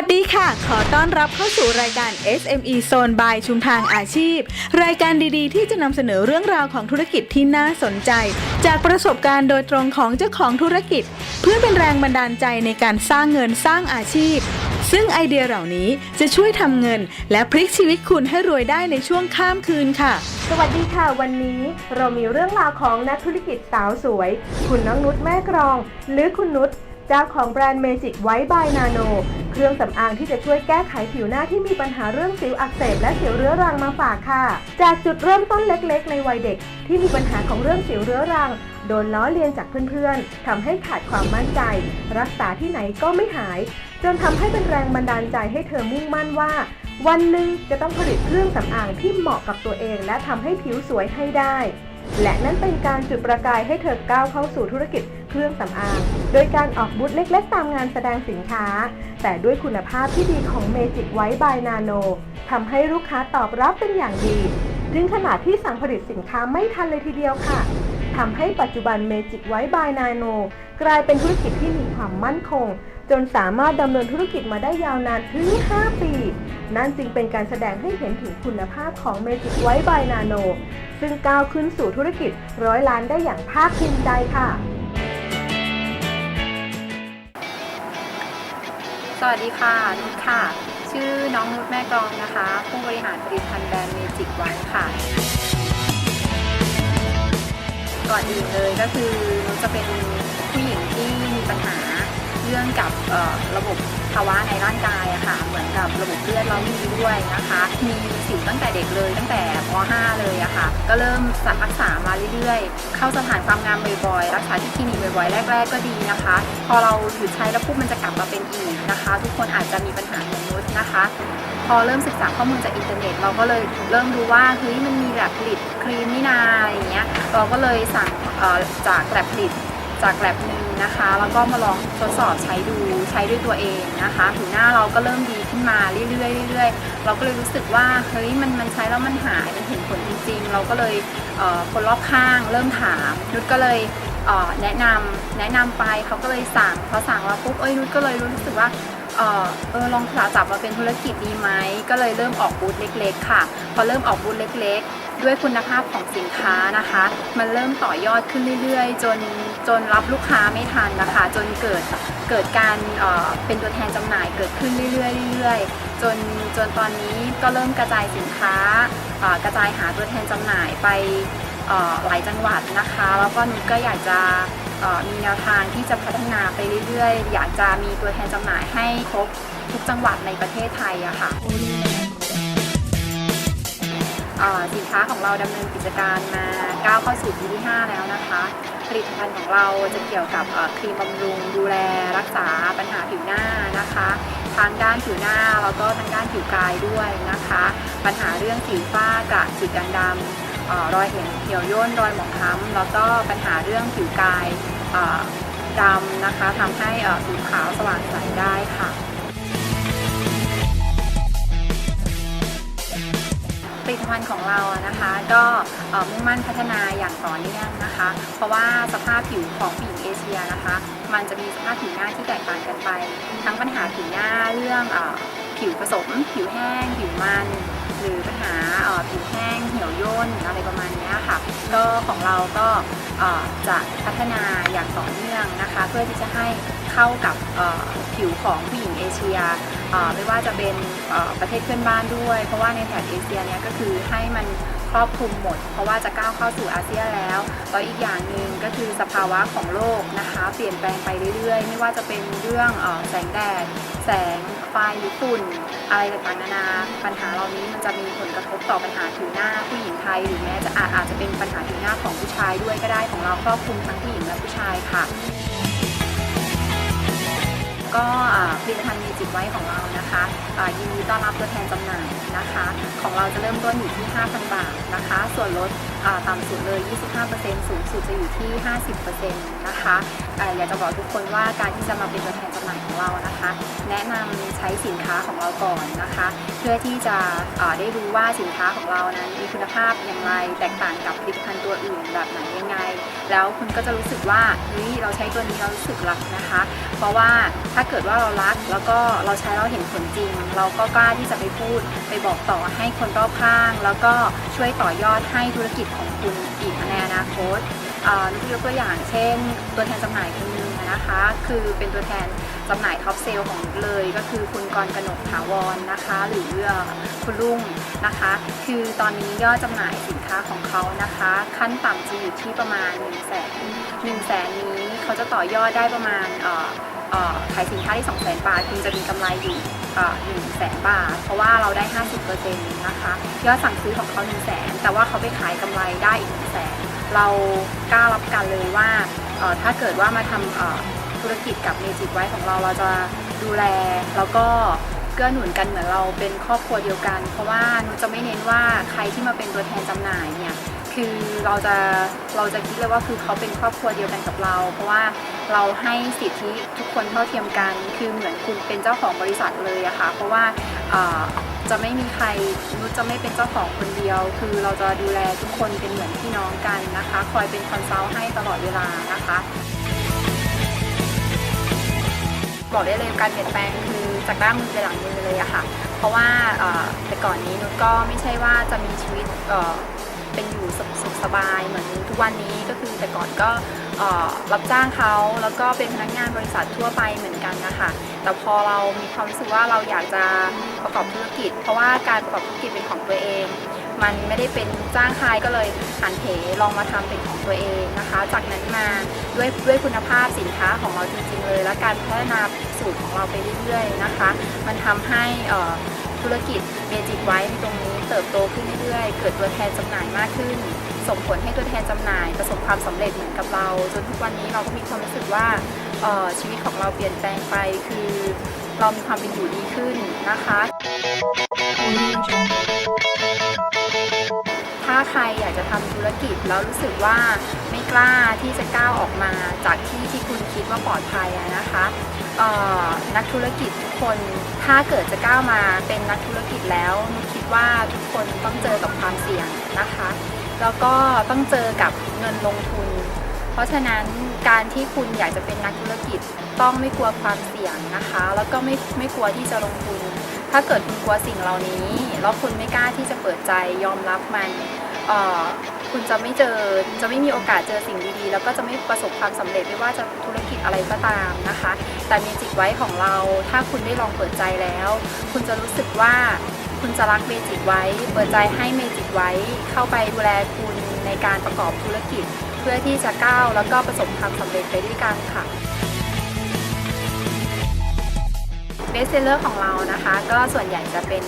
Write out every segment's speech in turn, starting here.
วัสดีค่ะ ขอต้อนรับเข้าสู่รายการ SME Zone by ชุมทางอาชีพ รายการดีๆ ที่จะนำเสนอเรื่องราวของธุรกิจที่น่าสนใจ จากประสบการณ์โดยตรงของเจ้าของธุรกิจ เพื่อเป็นแรงบันดาลใจในการสร้างเงินสร้างอาชีพ ซึ่งไอเดียเหล่านี้จะช่วยทำเงิน และพลิกชีวิตคุณให้รวยได้ในช่วงข้ามคืนค่ะ สวัสดีค่ะ วันนี้เรามีเรื่องราวของนักธุรกิจสาวสวย คุณน้องนุชแม่กรอง หรือคุณนุชเจ้าของแบรนด์เมจิกไวท์บายนาโน เครื่องสำอางที่จะช่วยแก้ไขผิวหน้าที่มีปัญหาเรื่องสิวอักเสบและสิวเรื้อรังมาฝากค่ะ จากจุดเริ่มต้นเล็กๆ ในวัยเด็ก ที่มีปัญหาของเรื่องสิวเรื้อรัง โดนล้อเลียนจากเพื่อนๆทำให้ขาดความมั่นใจ รักษาที่ไหนก็ไม่หาย จนทำให้เป็นแรงบันดาลใจให้เธอมุ่งมั่นว่า วันหนึ่งจะต้องผลิตเครื่องสำอางที่เหมาะกับตัวเอง และทำให้ผิวสวยให้ได้ และนั่นเป็นการจุดประกายให้เธอก้าวเข้าสู่ธุรกิจ เครื่องสำอาง โดยการออกบูธเล็กๆ ตามงานแสดงสินค้า แต่ด้วยคุณภาพที่ดีของเมจิกไวท์บายนาโนทำให้ลูกค้าตอบรับเป็นอย่างดี ถึงขนาดที่สั่งผลิตสินค้าไม่ทันเลยทีเดียวค่ะทำให้ปัจจุบันเมจิกไวท์บายนาโนกลายเป็นธุรกิจที่มีความมั่นคง จนสามารถดำเนินธุรกิจมาได้ยาวนานถึง 5 ปี นั่นจึงเป็นการแสดงให้เห็นถึงคุณภาพของเมจิกไวท์บายนาโนซึ่งก้าวขึ้นสู่ธุรกิจร้อยล้านได้อย่างภาคภูมิใจค่ะ สวัสดีค่ะนุชค่ะ ชื่อน้องนุชแม่กรองนะคะ ผู้บริหารผลิตภัณฑ์แบรนด์เมจิกวันค่ะ ก่อนอื่นเลยก็คือนุชจะเป็นผู้หญิงที่มีปัญหาเรื่องกับระบบาวะในร่างกายอะค่ะเหมือนกับระบบเลือดเราไม่ดีด้วยนะคะ มีสิวตั้งแต่เด็กเลยตั้งแต่ม .5 เลยอะค่ะ ก็เริ่มรักษามาเรื่อยๆ เข้าสถานความงามบ่อยๆ รักษาที่คลินิกบ่อยๆ แรก ๆ ก็ดีนะคะ พอเราหยุดใช้แล้วปุ๊บมันจะกลับมาเป็นอีกนะคะ ทุกคนอาจจะมีปัญหาเหมือนนุชนะคะ พอเริ่มศึกษาข้อมูลจากอินเทอร์เน็ต เราก็เลยเริ่มดูว่าเฮ้ยมันมีแบบผลิตครีมนี่นาอะไรอย่างเงี้ย เราก็เลยสั่งจากแลบผลิตจากแลบหนึ่ง นะคะ แล้วก็มาลองทดสอบใช้ดูใช้ด้วยตัวเองนะคะ ผิวหน้าเราก็เริ่มดีขึ้นมาเรื่อยๆเรื่อยๆเราก็เลยรู้สึกว่าเฮ้ยมันมันใช้แล้วมันหายมันเห็นผลจริง ๆ เราก็เลยเคนรอบข้างเริ่มถามนุชก็เลยเแนะนำแนะนำไปเขาก็เลยสั่งพอสั่งแล้วปุ๊บเอ้ยนุชก็เลยรู้สึกว่าเออลองขาจับมาเป็นธุรกิจดีไหมก็เลยเริ่มออกบูธเล็ก ๆ ค่ะ พอเริ่มออกบูธเล็ก ๆ ด้วยคุณภาพของสินค้านะคะ มันเริ่มต่อยอดขึ้นเรื่อยๆ จนจนรับลูกค้าไม่ทันนะคะ จนเกิดเกิดการเเป็นตัวแทนจำหน่ายเกิดขึ้นเรื่อยๆเรื่อยๆจนจนตอนนี้ก็เริ่มกระจายสินค้ากระจายหาตัวแทนจำหน่ายไปหลายจังหวัดนะคะ แล้วก็นุชก็อยากจะมีแนวทางที่จะพัฒนาไปเรื่อยๆ อยากจะมีตัวแทนจำหน่ายให้ครบทุกจังหวัดในประเทศไทยอะค่ะเอ่อ สินค้าของเราดำเนินกิจการมาก้าวเข้าสู่ปีที่ 5 แล้วนะคะ ผลิตภัณฑ์ของเราจะเกี่ยวกับครีมบำรุงดูแลรักษาปัญหาผิวหน้านะคะทางด้านผิวหน้าแล้วก็ทางด้านผิวกายด้วยนะคะ ปัญหาเรื่องสิวฝ้ากระจุดด่างดำรอยเห็นเหี่ยวย่นรอยหมองคล้ำแล้วก็ปัญหาเรื่องผิวกายดำนะคะทำให้ผิวขาวสว่างใสได้ค่ะ ผลิตภัณฑ์ของเราอะนะคะ ก็มุ่งมั่นพัฒนาอย่างต่อเนื่องนะคะ เพราะว่าสภาพผิวของผู้หญิงเอเชียนะคะ มันจะมีสภาพผิวหน้าที่แตกต่างกันไป ทั้งปัญหาผิวหน้าเรื่องผิวผสม ผิวแห้ง ผิวมันหรือปัญหาผิวแห้งเหี่ยวย่นอะไรประมาณนี้ค่ะ ก็ของเราก็จะพัฒนาอย่างต่อเนื่องนะคะ เพื่อที่จะให้เข้ากับผิวของผู้หญิงเอเชีย ไม่ว่าจะเป็นประเทศเพื่อนบ้านด้วย เพราะว่าในแถบเอเชียเนี่ยก็คือให้มันครอบคลุมหมด เพราะว่าจะก้าวเข้าสู่อาเซียนแล้วแล้วอีกอย่างหนึ่งก็คือสภาวะของโลกนะคะ เปลี่ยนแปลงไปเรื่อยๆ ไม่ว่าจะเป็นเรื่องแสงแดด แสงไฟหรือฝุ่นอะไรต่างๆนานา ปัญหาเหล่านี้มันจะมีผลกระทบต่อปัญหาผิวหน้าผู้หญิงไทย หรือแม้จะอาจอาจจะเป็นปัญหาผิวหน้าของผู้ชายด้วยก็ได้ของเราครอบคลุมทั้งผู้หญิงและผู้ชายค่ะ ก็ผลิตภัณฑ์มีจิตไว้ของเรานะคะยินดีต้อนรับตัวแทนจำหน่ายนะคะ ของเราจะเริ่มต้นอยู่ที่ 5,000 บาทนะคะ ส่วนลดต่ำสุดเลย 25%สูงสุดจะอยู่ที่ 50%นะคะอ่าอยากจะบอกทุกคนว่าการที่จะมาเป็นตัวแทนจำหน่ายของเรานะคะ แนะนำใช้สินค้าของเราก่อนนะคะ เพื่อที่จะได้รู้ว่าสินค้าของเรานั้นมีคุณภาพอย่างไร แตกต่างกับผลิตภัณฑ์ตัวอื่นแบบไหนยังไง แล้วคุณก็จะรู้สึกว่าเฮ้ยเราใช้ตัวนี้เรารู้สึกรักนะคะ เพราะว่าถ้าเกิดว่าเรารักแล้วก็เราใช้เราเห็นผลจริง เราก็กล้าที่จะไปพูดไปบอกต่อให้คนรอบข้าง แล้วก็ช่วยต่อยอดให้ธุรกิจของคุณอีกในอนาคตอ่านุกยกตัวอย่างเช่น ตัวแทนจำหน่ายคนนึงนะคะ คือเป็นตัวแทนจำหน่ายท็อปเซลล์ของเลยก็คือคุณกรกนกถาวรนะคะ หรือเอ่อคุณลุงนะคะ คือตอนนี้ยอดจำหน่ายสินค้าของเขานะคะ ขั้นต่ำจะอยู่ที่ประมาณ1นึ่งแสนหนึ่งแสนนี้เขาจะต่อยอดได้ประมาณขายสินค้าที่2 0 0 0 0 0 บาทคุณจะมีกำไรอยู่หนึ่งแสนบาท เพราะว่าเราได้ 50%นะคะยอดสั่งซื้อของเขา1 0 0 0 0แสนแต่ว่าเขาไปขายกำไรได้อีก1 0 0 0 0แสนเรากล้ารับกันเลยว่าถ้าเกิดว่ามาทำธุรกิจกับเมจิกไว้ของเราเราจะ ดูแล แล้วก็เกื้อหนุนกันเหมือนเราเป็นครอบครัวเดียวกัน เพราะว่านุจะไม่เน้นว่าใครที่มาเป็นตัวแทนจำหน่ายเนี่ยคือเราจะเราจะคิดเลยว่าคือเขาเป็นครอบครัวเดียวกันกับเรา เพราะว่าเราให้สิทธิทุกคนเท่าเทียมกัน คือเหมือนคุณเป็นเจ้าของบริษัทเลยอะค่ะเพราะว่าจะไม่มีใครนุชจะไม่เป็นเจ้าของคนเดียว คือเราจะดูแลทุกคนเป็นเหมือนพี่น้องกันนะคะ คอยเป็นคอนซัลท์ให้ตลอดเวลานะคะ บอกได้เลยการเปลี่ยนแปลงคือจากด้านมือไปหลังมือเลยอะค่ะ เพราะว่าแต่ก่อนนี้นุชก็ไม่ใช่ว่าจะมีชีวิตเป็นอยู่สุขสสบายเหมือนทุกวันนี้ก็คือแต่ก่อนก็รับจ้างเขาแล้วก็เป็นพนักงานบริษัททั่วไปเหมือนกันนะคะแต่พอเรามีความรู้สึกว่าเราอยากจะประกอบธุรกิจ เพราะว่าการประกอบธุรกิจเป็นของตัวเอง มันไม่ได้เป็นจ้างใครก็เลยหันเหลองมาทำเป็นของตัวเองนะคะ จากนั้นมาด้วยด้วยคุณภาพสินค้าของเราจริงๆเลย และการพัฒนา สูตรของเราไปเรื่อยๆนะคะ มันทำให้ธุรกิจเมจิกไว้ตรงนี้เติบโตขึ้นเรื่อยๆ เกิดตัวแทนจำหน่ายมากขึ้น ส่งผลให้ตัวแทนจำหน่าย ประสบความสำเร็จเหมือนกับเรา จนทุกวันนี้เราก็มีความรู้สึกว่าชีวิตของเราเปลี่ยนแปลงไปคือเรามีความเป็นอยู่ดีขึ้นนะคะาใครอยากจะทำธุรกิจแล้วรู้สึกว่าไม่กล้าที่จะก้าวออกมาจากที่ที่คุณคิดว่าปลอดภัยนะคะนักธุรกิจทุกคนถ้าเกิดจะก้าวมาเป็นนักธุรกิจแล้วนุคิดว่าทุกคนต้องเจอกับความเสี่ยงนะคะ แล้วก็ต้องเจอกับเงินลงทุน เพราะฉะนั้นการที่คุณอยากจะเป็นนักธุรกิจต้องไม่กลัวความเสี่ยงนะคะ แล้วก็ไม่ไม่กลัวที่จะลงทุน ถ้าเกิดคุณกลัวสิ่งเหล่านี้แล้วคุณไม่กล้าที่จะเปิดใจยอมรับมันคุณจะไม่เจอจะไม่มีโอกาสเจอสิ่งดีๆ แล้วก็จะไม่ประสบความสำเร็จไม่ว่าจะธุรกิจอะไรก็ตามนะคะ แต่เมจิกไว้ของเรา ถ้าคุณได้ลองเปิดใจแล้ว คุณจะรู้สึกว่าคุณจะรักเมจิกไว้ เปิดใจให้เมจิกไว้ เข้าไปดูแลคุณในการประกอบธุรกิจ เพื่อที่จะก้าวแล้วก็ประสบความสำเร็จไปด้วยกันค่ะ เบสเซลเลอร์ของเรานะคะ ก็ส่วนใหญ่จะเป็น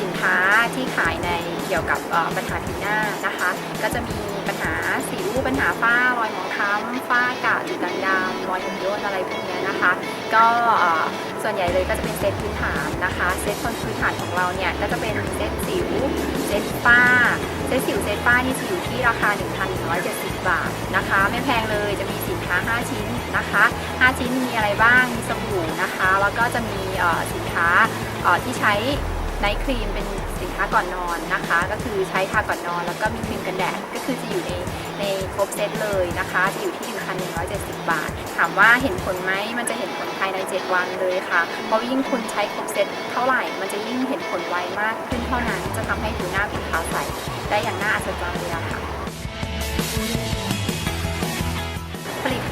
สินค้าที่ขายในเกี่ยวกับปัญหาผิวหน้านะคะ ก็จะมีปัญหาสิวปัญหาฝ้ารอยหมองคล้ำฝ้ากระจุดด่างดำรอยหย่นย่นอะไรพวกนี้นะคะ ก็ส่วนใหญ่เลยก็จะเป็นเซตพื้นฐานนะคะเซตคนพื้นฐานของเราเนี่ยก็จะเป็นเซตสิวเซตฝ้าเซตสิวเซตฝ้านี่จะอยู่ที่ราคา 1,170 บาทนะคะ ไม่แพงเลยจะมีสินค้า 5 ชิ้น นะคะ 5 ชิ้นมีอะไรบ้างมีสบู่นะคะ แล้วก็จะมีสินค้าที่ใช้ไนท์ครีมเป็นสินค้าก่อนนอนนะคะ ก็คือใช้ทาก่อนนอน แล้วก็มีครีมกันแดดก็คือจะอยู่ในในครบเซตเลยนะคะจะอยู่ที่1,170 บาท ถามว่าเห็นผลไหมมันจะเห็นผลภายใน 7 วันเลยค่ะ เพราะยิ่งคุณใช้ครบเซตเท่าไหร่ มันจะยิ่งเห็นผลไวมากขึ้นเท่านั้น จะทำให้ผิวหน้าผิวขาวใสได้อย่างน่าอัศจรรย์เลยค่ะ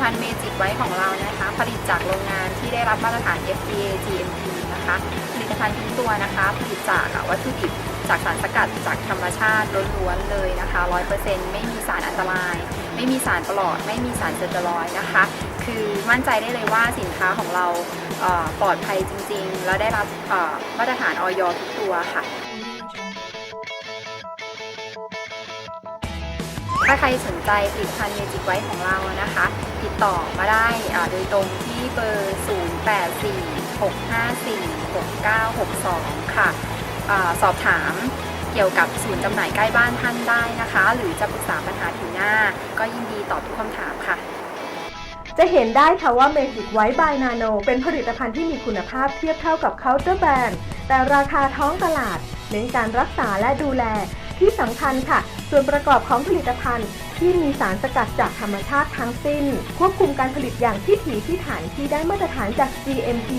ภัณฑ์เมจิกไว้ของเรานะคะ ผลิตจากโรงงานที่ได้รับมาตรฐาน FDA GMP นะคะผลิตภัณฑ์ทุกตัวนะคะผลิตจากวัตถุดิบจากสารสกัดจากธรรมชาติล้วนๆเลยนะคะ100%ไม่มีสารอันตราย ไม่มีสารปลอด ไม่มีสารเซอร์รอยนะคะ คือมั่นใจได้เลยว่าสินค้าของเราปลอดภัยจริงๆ และได้รับมาตรฐานออยทุกตัวค่ะถ้าใครสนใจผลิตภัณฑ์เมจิกไว้ของเรานะคะ ติดต่อมาได้โดยตรงที่เบอร์ 0846546962 ค่ะอาสอบถามเกี่ยวกับศูนย์จำหน่ายใกล้บ้านท่านได้นะคะ หรือจะปรึกษาปัญหาผิวหน้า ก็ยินดีตอบทุกคำถามค่ะจะเห็นได้ค่ะว่า Magic White by Nano เป็นผลิตภัณฑ์ที่มีคุณภาพเทียบเท่ากับเคาน์เตอร์แบรนด์แต่ราคาท้องตลาด เน้นการรักษาและดูแล ที่สำคัญค่ะ ส่วนประกอบของผลิตภัณฑ์ ที่มีสารสกัดจากธรรมชาติทั้งสิ้น ควบคุมการผลิตอย่างที่ถีที่ฐานที่ได้มาตรฐานจาก GMP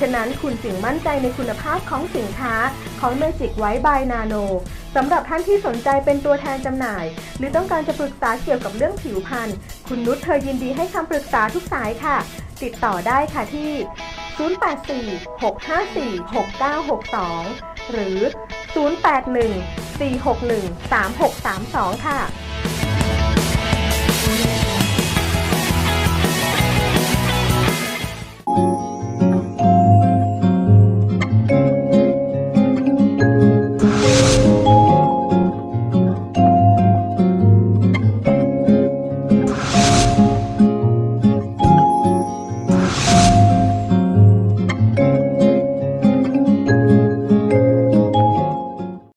ฉะนั้นคุณจึงมั่นใจในคุณภาพของสินค้าของ Magic White by Nano สำหรับท่านที่สนใจเป็นตัวแทนจำหน่าย หรือต้องการจะปรึกษาเกี่ยวกับเรื่องผิวพรรณคุณนุชเธอยินดีให้คำปรึกษาทุกสายค่ะ ติดต่อได้ค่ะที่ 084-654-6962 หรือ 081-461-3632 ค่ะ